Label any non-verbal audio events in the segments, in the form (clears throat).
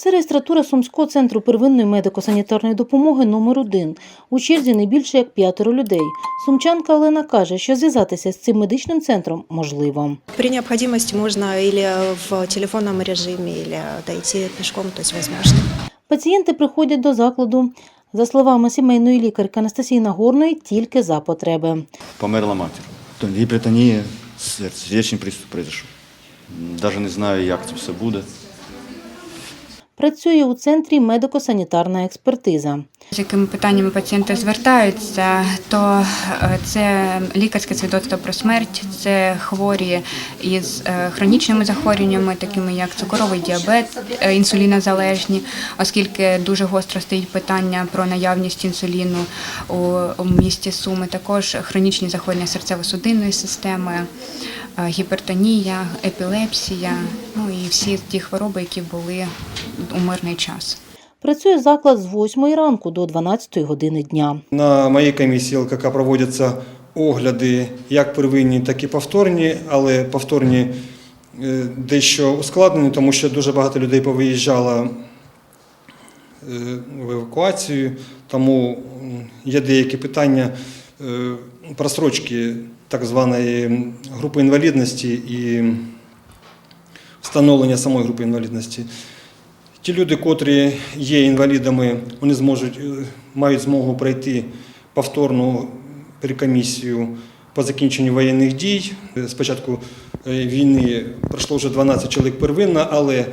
Це реєстратура Сумського центру первинної медико-санітарної допомоги номер 1 У черзі не більше як п'ятеро людей. Сумчанка Олена каже, що зв'язатися з цим медичним центром можливо. При необходимости можно или в телефонном режиме, или дойти пешком, то есть возможно. Пацієнти приходять до закладу. За словами сімейної лікарки Анастасії Нагорної, тільки за потреби. Померла матір. То Гіпертонія, сердечний приступ произошел. Даже не знаю, як це все буде. Працює у центрі медико-санітарна експертиза. З якими питаннями пацієнти звертаються, то е, це лікарське свідоцтво про смерть, це хворі із е, хронічними захворюваннями, такими як цукровий діабет, е, інсулінозалежні, оскільки дуже гостро стоїть питання про наявність інсуліну у, місті Суми. Також хронічні захворювання серцево-судинної системи, гіпертонія, епілепсія, ну і всі ті хвороби, які були у мирний час. Працює заклад з 8 ранку до 12 години дня. На моїй комісії ЛКК проводяться огляди як первинні, так і повторні, але повторні е, дещо ускладнені, тому що дуже багато людей повиїжджало е, в евакуацію, тому є деякі питання е, просрочки так званої групи інвалідності і встановлення самої групи інвалідності. Ті люди, котрі є інвалідами, вони зможуть, е, мають змогу пройти повторну перекомісію по закінченню воєнних дій. Е, Спочатку е, війни пройшло вже 12 чоловік первинно, але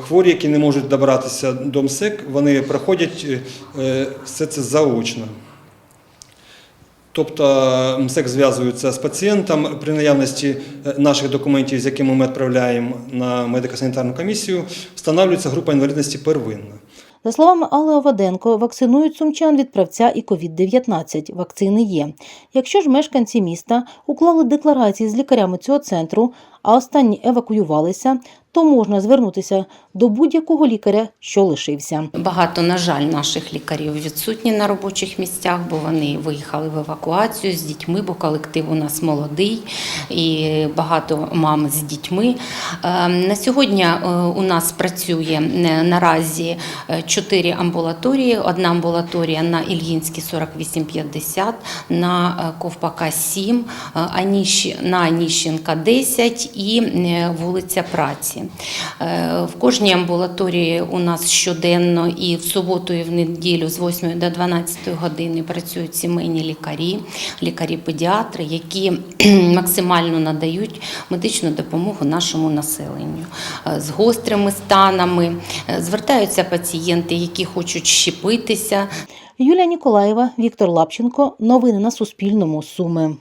хворі, які не можуть добратися до МСЕК, вони проходять все це заочно. Тобто МСЕК зв'язується з пацієнтом при наявності е, наших документів, з якими ми відправляємо на медико-санітарну комісію, встановлюється група інвалідності первинна. За словами Алли Оваденко, вакцинують сумчан від правця і COVID-19. Вакцини є. Якщо ж мешканці міста уклали декларації з лікарями цього центру, а останні евакуювалися, то можна звернутися до будь-якого лікаря, що лишився. Багато, на жаль, наших лікарів відсутні на робочих місцях, бо вони виїхали в евакуацію з дітьми, бо колектив у нас молодий і багато мам з дітьми. Е, На сьогодні е, у нас працює е, наразі чотири амбулаторії. Одна амбулаторія на Ільїнській 4850, на Ковпака 7, е, на Аніщенка 10 і вулиця Праці. Е, В кожній амбулаторії у нас щоденно і в суботу, і в неділю з 8 до 12 години працюють сімейні лікарі, лікарі-педіатри, які (clears throat) максимально надають медичну допомогу нашому населенню Е, з гострими станами. Е, Звертаються пацієнти, які хочуть щепитися. Юлія Ніколаєва, Віктор Лапченко. Новини на Суспільному. Суми.